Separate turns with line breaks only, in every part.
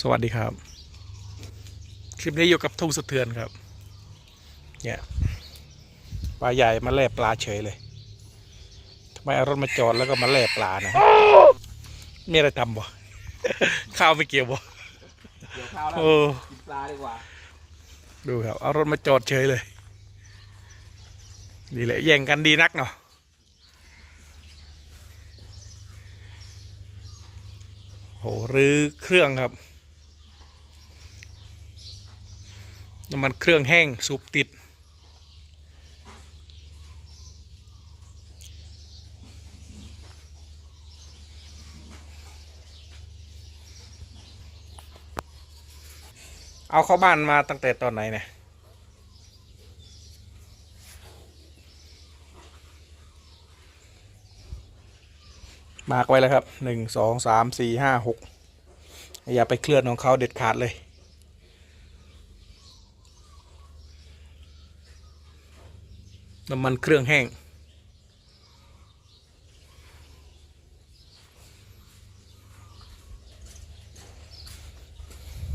สวัสดีครับ คลิปนี้อยู่กับทุ่งสะเทือนครับ เนี่ยปลาใหญ่มาแล่ปลาเฉยเลยทำไมเอารถมาจอดแล้วก็มาแล่ปลานะมีอะไรทำบ่ข้าวไม่เกี่ยวบ่
เกี่ยวข้าวแล้ว
โอ้
กินปลาดีกว่า
ดูครับเอารถมาจอดเฉยเลยนี่แหละแย่งกันดีนักเนาะโหรื้อเครื่องครับ น้ำมันเครื่องแห้งสูบติด เอาเข้าบ้านมาตั้งแต่ตอนไหนเนี่ยมาร์กไว้แล้วครับหนึ่งสองสามสี่ห้าหกอย่าไปเคลื่อนของเขาเด็ดขาดเลย น้ำมันเครื่องแห้ง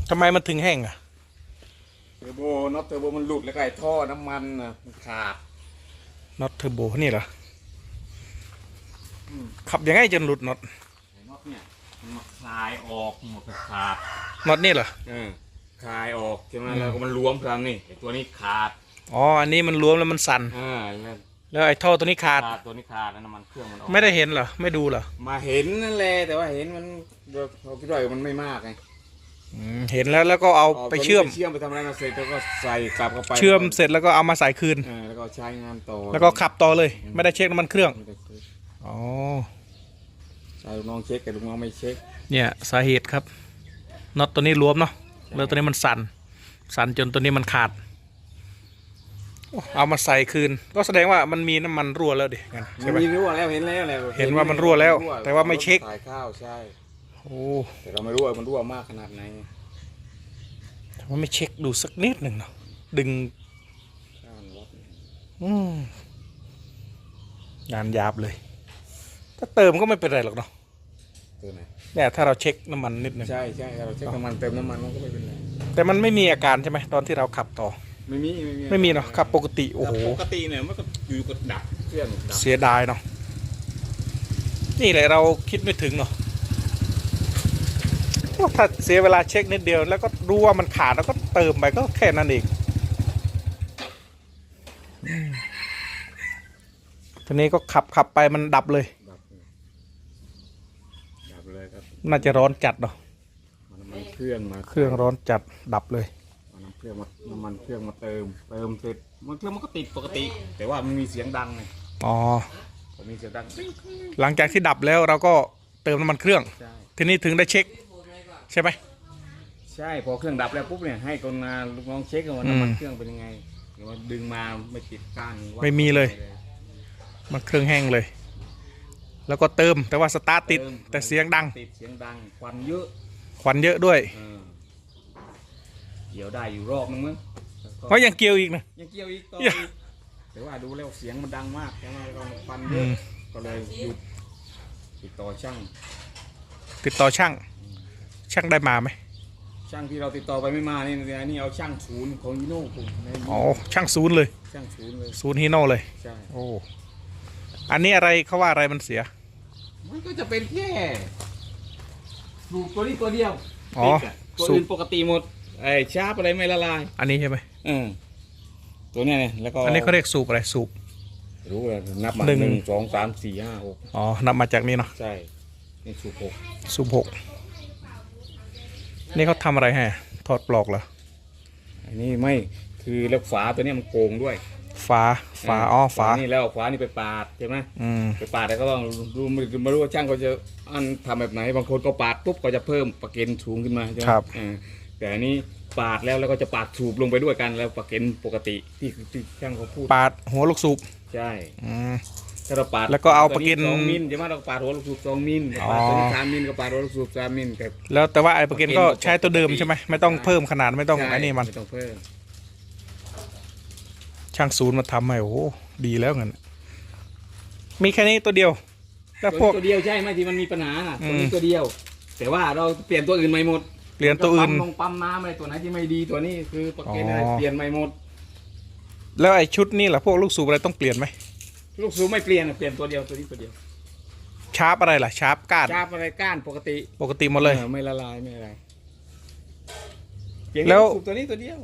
ทำไมมันถึงแห้งอะ
เทอร์โบน็อตเทอร์โบมันหลุดแล้วก็ไอ้ท่อน้ำมันน่ะมันขาด
น็อตเทอร์โบนี่เหรออขับยังไงจนหลุดน็อต
ไอ้น็อตเนี่ยมันมาคลายออกหมดขาด
น็อตนี่เหรอ
เออคลายออกใช่ไหมแล้วก็มันรวมกันนี่ไอ้ตัวนี้ขาด
อ๋ออันนี้มันรวมแล้วมันสั่น
อ่าแล้ว
แล้วไอ้ท่อตัวนี้ขาด
ขาดตัวนี้ขาดแล้วน้ำมันเครื่องมันออก
ไม่ได้เห็นเหรอไม่ดูเหรอ
มาเห็นนั่นแหละแต่ว่าเห็นมันเราคิดว่ามันไม่มากไง
อืมเห็นแล้วแล้วก็เอาไปเชื่อมา
ตัวนี้เชื่อมไปทำอะไรมาเสร็จแล้วก็ใส่กลับเข้าไป
เชื่อมเสร็จแล้วก็เอามาใส่คืน
เออแล้วก็ใช้งานต่อ
แล้วก็ขับต่อเลย ไม่ได้เช็คน้ำมันเครื่อง
ไม่ได้เช็ค
อ๋อ
ใช่ลูกน้องเช็คแต่ลูกน้องไม่เช็ค
เนี่ยสาเหตุครับน็อตตัวนี้รวมเนาะแล้วตัวนี้มันสั่นสั่นจนตัวนี้มันขาดโอ้ เอามาใส่คืน ก็แสดงว่ามันมีน้ำมันรั่วแล้วดิงั้นใช่ไหม
มีรั่วแล้วเห็นแล้วแหละ
เห็นว่ามันรั่วแล้วแต่ว่าไม่เช็ค
ถ่ายข้าวใช่
โอ้
แต่เราไม่รู้ว่ามันรั่วมากขนาดไหน
ทำไมไม่เช็คดูสักนิดหนึ่งเนาะดึง
ข้าวมันวัด
อืมงานหยาบเลย ถ้าเติมก็ไม่เป็นไรหรอกเนาะ
ตัวไหน
เนี่ยถ้าเราเช็คน้ำมันนิดหนึ่ง
ใช่ใช่ถ้าเราเช็คน้ำมันเติมน้ำมันมันก็ไม่เป็นไร
แต่มันไม่มีอาการใช่ไหมตอนที่เราขับต่อ
ไม่มีไม่มี
ไม่มีเนาะขับปกติโอ้โห
ปกติเนี่ยมันก็อยู่กับดับเครื่องดับ
เสียดายเนาะนี่แหละเราคิดไม่ถึงเนาะถ้าเสียเวลาเช็คนิดเดียว แล้วก็รู้ว่ามันขาดแล้วก็เติมไปก็แค่นั้นเองอืมทีนี้ก็ขับขับไปมันดับเลย
ดับดับเลยครับ
น่าจะร้อนจัดเนาะ
มันน้ำมันเครื่องมา
เครื่องร้อนจัดดับเลย
เอาน้ำเครื่องมาน้ำมันเครื่องมาเติม เติมเสร็จมันเครื่องมันก็ติดปกติ แต่ว่ามันมีเสียงดังไง
อ๋อ
พอมีเสียงดังปิ๊ง
หลังจากที่ดับแล้วเราก็เติมน้ำมันเครื่อง
ใช่
ทีนี้ถึงได้เช็ค ใช่ไหม
ใช่พอเครื่องดับแล้วปุ๊บเนี่ยให้คนงานลูกน้องเช็คกันว่า
อืม
น้ำมันเครื่องเป็นยังไงเดี๋ยวมันดึงมาไม่ติดก้านวัด
ไม่มีเลย มันเครื่องแห้งเลย แล้วก็เติมแต่ว่าสตาร์ทติด
เม
แต่เสียงดัง
ติดเสียงดังควันเยอะ
ควันเยอะด้วย
เออ เกี่ยวได้อยู่รอบนึงมั้งแล้วก็
เพราะยังเกี่ยวอีกนะ
ยังเกี่ยวอีกต่อ
เหี้ย
อีกแต่ว่าดูแล้วเสียงมันดังมากใช่ไหมแล้วก็ควันเย
อื
อะ
ม
ก็เลยหยุดติดต่อช่าง
ติดต่อช่าง ช่างได้มาไหม
ช่างที่เราติดต่อไปไม่มานี่อันนี่เอาช่างศูนย์ของยูโน่ผมใน
อ๋อช่างศูนย์เลย
ช่างศูนย์เลย
ศูนย์ฮีโน่เลย
ใช่
โอ้ อันนี้อะไรเขาว่าอะไรมันเสีย
มันก็จะเป็นแค่สูบตัวนี้ตัวเดียว
อ๋อ
ปิดะตัว
สูบ
อื่นปกติหมด ไอ้ชาร์ปอะไรไม่ละลาย
อันนี้ใช่ไหม
อืมตัวเนี้ยเนี่ยแล้วก็
อันนี้เขาเรียกสูบอะไรสูบ
รู้เลยนับมา
หนึ่ง
หนึ่งสองสามสี่ห้าหก
อ๋อนับมาจากนี้เนาะ
ใช่นี่สูบหก
สูบหกนี่เขาทำอะไรให้ถอดปลอกเหรอ
อันนี้ไม่คือแล้วฝาตัวเนี้ยมันโกงด้วย
ฝาฝาอ๋อฝา
นี่แล้วเอาฝานี่ไปปาดใช่ไหม
อืม
ไปปาดแล้วก็ต้องดูไม่ไม่รู้ว่าช่างเขาจะอันทำแบบไหนบางคนก็ปาดปุ๊บก็จะเพิ่มประเก็นสูงขึ้นมาใช่ไหม
ครับ
เออ แต่อันนี้ปาดแล้วแล้วก็จะปาดสูบลงไปด้วยกันแล้วประเก็นปกติที่ที่ช่างเขาพูด
ปาดหัวลูกสูบ
ใช่
อืม
ถ้าเราปาด
แล้วก็เอาประเก็น
สองมิลใช่ไหมเราปาดหัวลูกสูบสองมิล
อ๋อ
ปาดตัวนี้สามมิลก็ปาดหัวลูกสูบสามมิลกับ
แล้วแต่ว่าไอ้ประเก็นก็ใช้ตัวเดิมใช่ไหมไม่ต้อง
ใช่
เพิ่มขนาดไม่ต้อง
ใช่
ไอ้นี่มัน
ไม่ต้องเพิ่ม
ช่างศูนย์มาทำให้โอ้โหดีแล้วเงินมีแค่นี้ตัวเดียว แล้วพวก
ตัวเดียวใช่ไหมที่มันมีปัญหาน่ะ
อืม
ตัวนี้ตัวเดียว แต่ว่าเราเปลี่ยนตัวอื่นใหม่หมด
เปลี่ยนตัวอื่น
ปั๊มลงปั๊มน้ำอะไรตัวไหนที่ไม่ดีตัวนี้คือประเกนอะไร
อ๋อ
เปลี่ยนใหม่หมด
แล้วไอ้ชุดนี่ล่ะพวกลูกสูบอะไรต้องเปลี่ยนไหม
ลูกสูบไม่เปลี่ยนอะเปลี่ยนตัวเดียวตัวนี้ตัวเดียว
ชาร์ปอะไรล่ะชาร์ปก้าน
ชาบอะไรก้านปกติ
ปกติหมดเลย
ออไม่ละลายไม่อะไรเปลี่ยน
แล้ว
ลูกสูบตัวนี้ตัวเดียว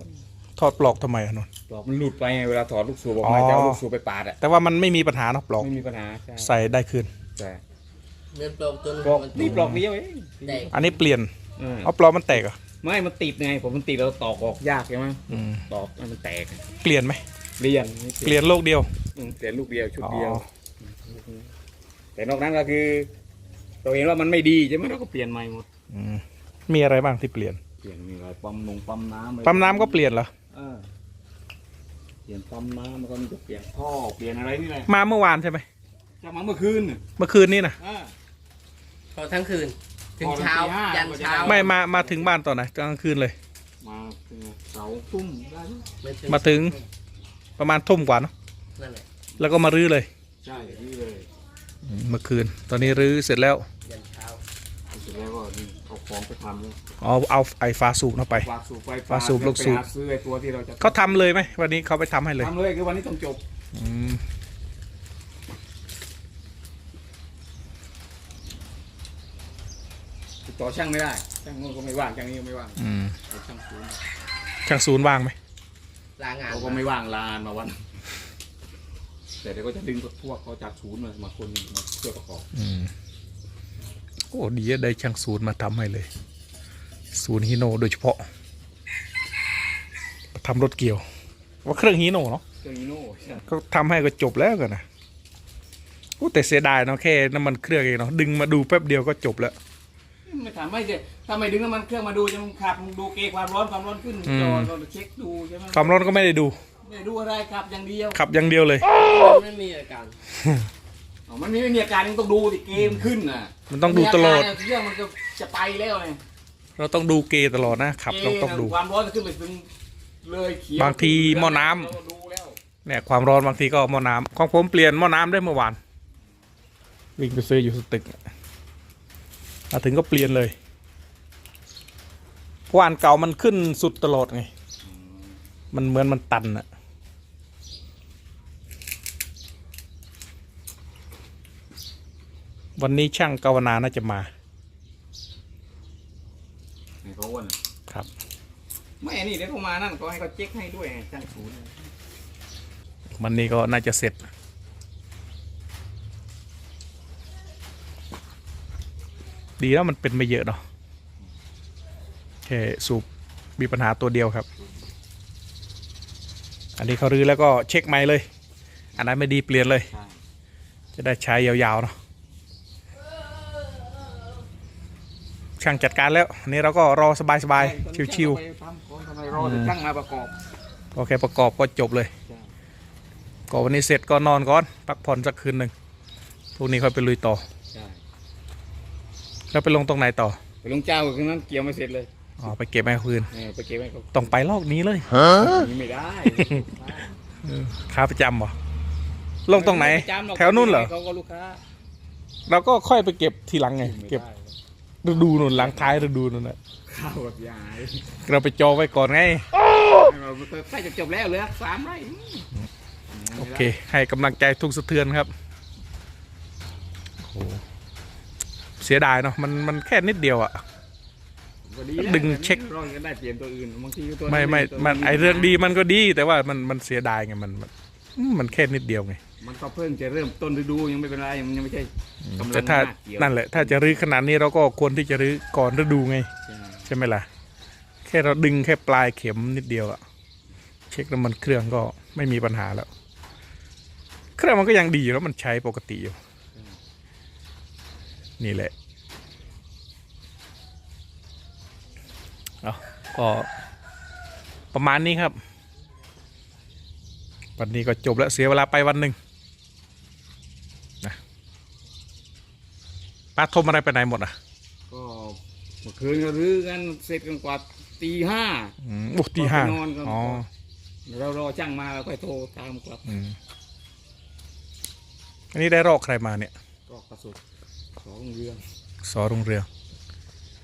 ถอดปลอกทำไมอะนนท์
ปลอกมันหลุดไปไงเวลาถอดลูกสูบออก
อ๋
มา
อ
จะเอาลูกสูบไปปาดอะ
แต่ว่ามันไม่มีปัญหาเนาะปลอก
ไม่มีปัญหาใช่
ใส่ได้คืน
ใช่
เงินปลอกตัวนึง
ปลอก
มัน
นี่ปลอกเดียวเอง
แตก
อันนี้เปลี่ยน
เออ
เอาปลอกมันแตกเหรอะ
ไม่มันติดไงผมมันติดเราตอกออกยากใช่ไหม
อืม
ตอกให้มันแตก
เปลี่ยนไหม
เปลี่ยน
เปลี่ยนโลกเดียว
อืมเปลี่ยนลูกเดียวชุด
อ๋อ
เดียวแต่นอกนั้นก็คือเราเห็นว่ามันไม่ดีใช่ไหมเราก็เปลี่ยนใหม่หมด
อืมมีอะไรบ้างที่เปลี่ยน
เปลี่ยนมีอะไรปั๊มนงปั๊มน้ำอะไร
ปั๊มน้ำก็เปลี่ยนเหรอ
เออเปลี่ยนปั๊มน้ำแล้วก็มันจะเปลี่ยนท่อเปลี่ยนอะไรนี่แหละ
มาเมื่อวานใช่ไหม
จะมาเมื่อคืนน่ะ
เมื่อคืนนี่นะ
อ่า
พอทั้งคืน ถึง
พอถึง
เช้า
ตีห้า
ยันเช้า
ไม่มามาถึงบ้านตอนไหนกลางคืนเลย
มาถึงเสาทุ่มได้ไหม
ไม่ถึง
มาถึงประมาณทุ่มกว่าเนาะ
นั่นแหละ
แล้วก็มารื้อเลย
ใช่นี่เลย
อืมเมื่อคืน ตอนนี้รื้อเสร็จแล้ว
ยันเช้า
เสร็จแล้วก็นี่เอาของไปทำเลย
เอาเอาไอ้ฟ้าสูบเข้าไป
ฝากสูบไฟ
ฝาสูบลูกสูบ
ไปหาซื้อไอ้ตัวที่เราจะ
เขาทำเลยไหมวันนี้เขาไปทำให้เลย
ทำเลยคือวันนี้ต้องจบ
อืม
ติดต่อช่างไม่ได้ ช่างโน้นก็ไม่ว่างช่างนี้ก็ไม่ว่าง
อืม
เอาช่างศูนย์
ช่างศูนย์ว่างไหม
ลางาน
เขาก็ไม่ว่างลานมาวัน แต่เดี๋ยวก็จะดึงพวกเขาจากศูนย์มามาคนหนึ่งมาเพื่อประกอบ
อืมโอ้ดีอะได้ช่างศูนย์มาทำให้เลย ศูนย์ฮิโนโดยเฉพาะทำรถเกี่ยว ว่าเครื่องฮิโนเนาะ
เครื่องอีโน่ใช่
ก็ทำให้ก็จบแล้วกันนะโอ้แต่เสียดายเนาะแค่น้ำมันเครื่องเองเนาะดึงมาดูแป๊บเดียวก็จบแล้ว
ไม่ถามไม่ใช่ถ้าไม่ดึงน้ำมันเครื่องมาดูจะมึงขับมึงดูเกณฑ์ความร้อนความร้อนขึ้น
อืม
จอเราเช็คดูใช่ไหม
ความร้อนก็ไม่ได้ดู
ไม่ได้ดูอะไรขับอย่างเดียว
ขับอย่างเดียวเลย
มันไม่มีอาการ
อ๋อมันไม่มีอาการมึงต้องดูดิเกมขึ้นน่ะ
มันต้องดูตลอด
มีาการเครื่องมันก็จะไปแล้วไง
เราต้องดูเกตลอดนะขับต้องต้องดู
ความร้อนจะขึ้นไปถึงเลยเขียว
บางทีหม้อน้ำ
เราก็ดูแล้ว
เนี่ยความร้อนบางทีก็หม้อน้ำของผมเปลี่ยนหม้อน้ำได้เมื่อวานวิ่งไปซื้ออยู่สตึก มาถึงก็เปลี่ยนเลยเพราะวาอันเก่ามันขึ้นสุดตลอดไง มันเหมือนมันตันอะวันนี้ช่างกาวนาน่าจะมา
ให้เขาอ้วน
ครับ
ไม่อันนี่เดี๋ยวเขามานั่นก็ให้เขาเช็คให้ด้วยไงช่างศูนย์
วันนี้ก็น่าจะเสร็จ ดีแล้วมันเป็นไม่เยอะเนาะแค่สูบมีปัญหาตัวเดียวครับ อันนี้เขารื้อแล้วก็เช็คใหม่เลย อันนั้นไม่ดีเปลี่ยนเลย
ใช่
จะได้ใช้ยาวๆเนาะช่างจัดการแล้วอันนี้เราก็รอสบายๆชิว
ไปทำของทำไมรอแต่ช่างมาประกอบ
ๆโอเคประกอบก็จบเลย
ใช่
ก็วันนี้เสร็จก็นอนก่อนพักผ่อนสักคืนหนึ่งพรุ่งนี้ค่อยไปลุยต่อ
ใช่
แล้วไปลงตรงไหนต่อ
ไปลงเจ้าคืนนั้นเกี่ยวไม่เสร็จเลย
อ๋อไปเก็บแม่คืน
เออไปเก็บไว้เขา
ต้องไปลอกนี้เลย
นี่ไม่ได้
ค้าประจำเหรอลงตรงไหน
ม่ประจำรอก
แถวนู่นเหรอ
เขาก็ลูกค้า
เราก็ค่อยไปเก็บทีหลังไง
ไม่
เก็บ
ได้
ฤดูนู่นหลังท้ายฤดูนู่นนะ
ข้าวกับยาย
เราไปจองไว้ก่อนไง
เราใกล้จะจบแล้วเหลือสามไร่
โอเค ให้กำลังใจทุกสะเทือนครับโอ้โห เสียดายเนาะมันมันแค่นิดเดียวอะ
ก็ดีนะ
ดึงเช็ค
รอกันได้เปลี่ยนตัวอื่นบางทีตัว
ไม่ไม่
ตัว
มันไอเรื่องดีมันก็ดีแต่ว่ามันมันเสียดายไงมันมันอืมมันแค่นิดเดียวไง
มันก็เพิ่งจะเริ่มต้นฤดูยังไม่เป็นไรมันยังไม่ใช่กำลัง
แต่ถ้า
หน้เกี่ยว
นั่นแหละถ้าจะรื้อขนาดนี้เราก็ควรที่จะรื้อก่อนฤดูไง
ใช่
ใช่ไหมล่ะ แค่เราดึงแค่ปลายเข็มนิดเดียวอะเช็คน้ำมันเครื่องก็ไม่มีปัญหาแล้ว เครื่องมันก็ยังดีอยู่แล้วมันใช้ปกติอยู่ นี่แหละเอาก็ประมาณนี้ครับ วันนี้ก็จบแล้วเสียเวลาไปวันหนึ่งนะป้าทมอะไรไปไหนหมดอะ
ก็เมื่อคืนก็รื้อกันเสร็จกันกว่าตีห้า
อืมโอ้ตีห้า
พอไปนอนก็
อ๋อ
เรารอช่างมาเราค่อยโทรตามกลับ
อืมอันนี้ได้รอกใครมาเนี่ย
ก็กระสุน สองเรือง
สอรุ่งเรือง